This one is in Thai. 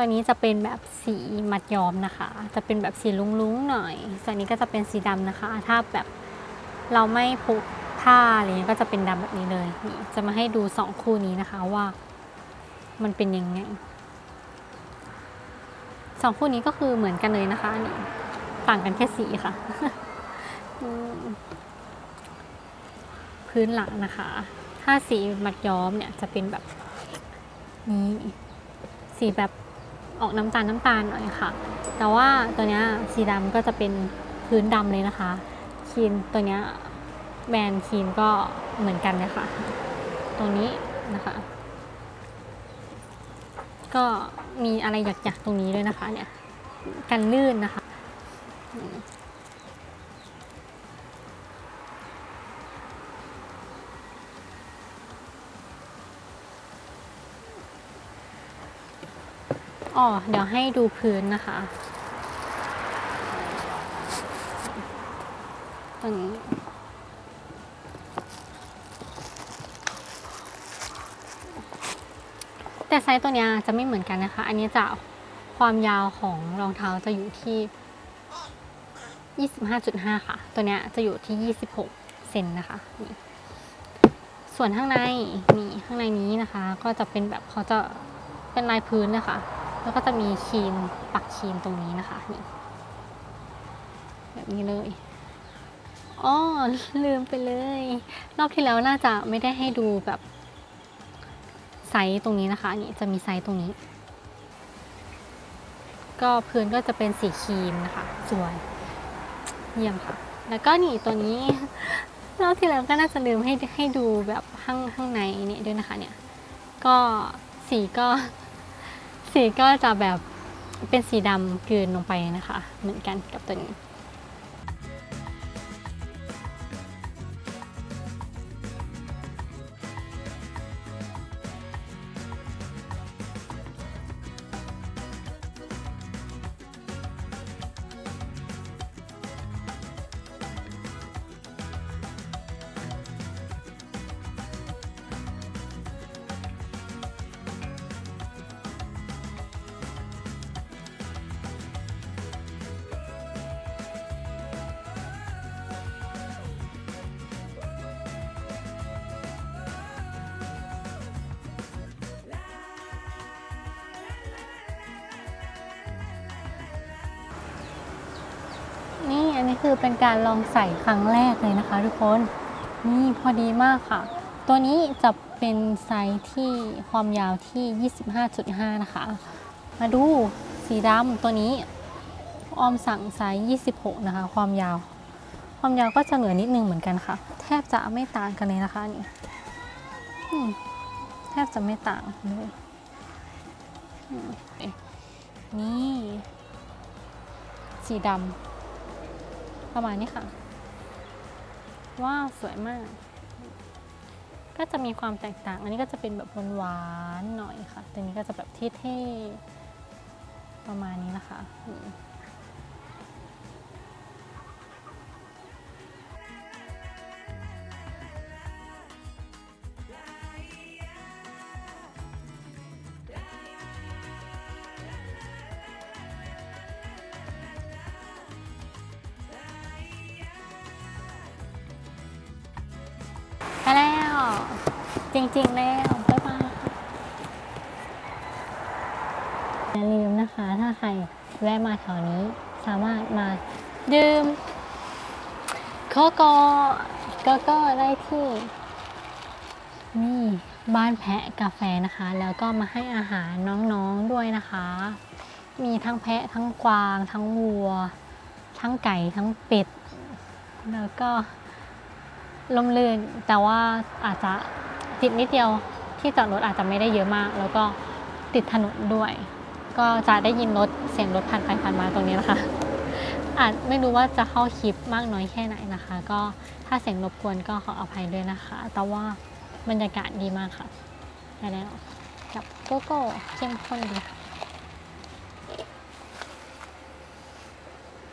ตัวนี้จะเป็นแบบสีมัดย้อมนะคะ จะเป็นแบบสีลุ้งๆหน่อย ส่วนนี้ก็จะเป็นสีดำนะคะ ถ้าแบบเราไม่พกผ้าอะไรเงี้ยก็จะเป็นดำแบบนี้เลยนี่จะมาให้ดูสองคู่นี้นะคะว่า มันเป็นยังไงสองคู่นี้ก็คือเหมือนกันเลยนะคะนี่ต่างกันแค่สีค่ะ พื้นหลังนะคะ ถ้าสีมัดย้อมเนี่ยจะเป็นแบบนี้สีแบบ ออกน้ำตาลน้ำตาลหน่อยค่ะ แต่ว่าตัวนี้สีดำก็จะเป็นพื้นดำเลยนะคะคีนตัวนี้แบรนด์คีนก็เหมือนกันเลยค่ะ ตรงนี้นะคะ ก็มีอะไรหยักๆตรงนี้ด้วยนะคะเนี่ย กันลื่นนะคะ อ๋อเดี๋ยวให้ดูพื้นนะคะ ตรงนี้แต่ไซส์ตัวนี้จะไม่เหมือนกันนะคะ อันนี้จะความยาวของรองเท้าจะอยู่ที่ 25.5 ค่ะ ตัวนี้จะอยู่ที่ 26 เซนนะคะนี่ส่วนข้างในนี่ข้างในนี้นะคะ ก็จะเป็นแบบเขาจะเป็นลายพื้นนะคะ แล้วก็จะมีครีมปักครีมตรงนี้นะคะนี่แบบนี้เลยอ๋อลืมไปเลย รอบที่แล้วน่าจะไม่ได้ให้ดูแบบไซส์ตรงนี้นะคะนี่จะมีไซส์ตรงนี้ ก็พื้นก็จะเป็นสีครีมนะคะ สวยเยี่ยมค่ะ แล้วก็นี่ตัวนี้ รอบที่แล้วก็น่าจะลืมให้ให้ดูแบบข้างข้างในนี่ด้วยนะคะเนี่ย ก็สีก็ สีก็จะแบบเป็นสีดำกลืนลงไปนะคะ เหมือนกันกับตัวนี้ อันนี้คือเป็นการลองใส่ครั้งแรกเลยนะคะ ทุกคน นี่พอดีมากค่ะ ตัวนี้จะเป็นไซส์ที่ความยาวที่ 25.5 นะคะ มาดูสีดำตัวนี้ ออมสั่งไซส์ 26 นะคะ ความยาว ความยาวก็จะเหลือนิดนึงเหมือนกันค่ะ แทบจะไม่ต่างกันเลยนะคะนี่แทบจะไม่ต่างเลยนี่ สีดำ ประมาณนี้ค่ะ ว้าวสวยมาก ก็จะมีความแตกต่าง อันนี้ก็จะเป็นแบบหวานๆหน่อยค่ะ แต่นี้ก็จะแบบเท่ๆประมาณนี้นะคะ จริง ๆ แล้วบ๊ายบายค่ะอย่าลืมนะคะ ถ้าใครแวะมาแถวนี้ สามารถมาดื่มโกโก้กโก้ได้ที่ นี่บ้านแพะกาแฟนะคะ แล้วก็มาให้อาหารน้องๆด้วยนะคะ มีทั้งแพะทั้งกวาง ทั้งวัว ทั้งไก่ทั้งเป็ด แล้วก็ ลมลื่น แต่ว่าอาจจะติดนิดเดียวที่จอดรถอาจจะไม่ได้เยอะมาก แล้วก็ติดถนนด้วย ก็จะได้ยินรถเสียงรถผ่านไปผ่านมาตรงนี้นะคะ อาจไม่รู้ว่าจะเข้าคลิปมากน้อยแค่ไหนนะคะ ก็ถ้าเสียงรบกวนก็ขออภัยด้วยนะคะ แต่ว่าบรรยากาศดีมากค่ะไปแล้วกับโกโก้เข้มข้นดีค่ะ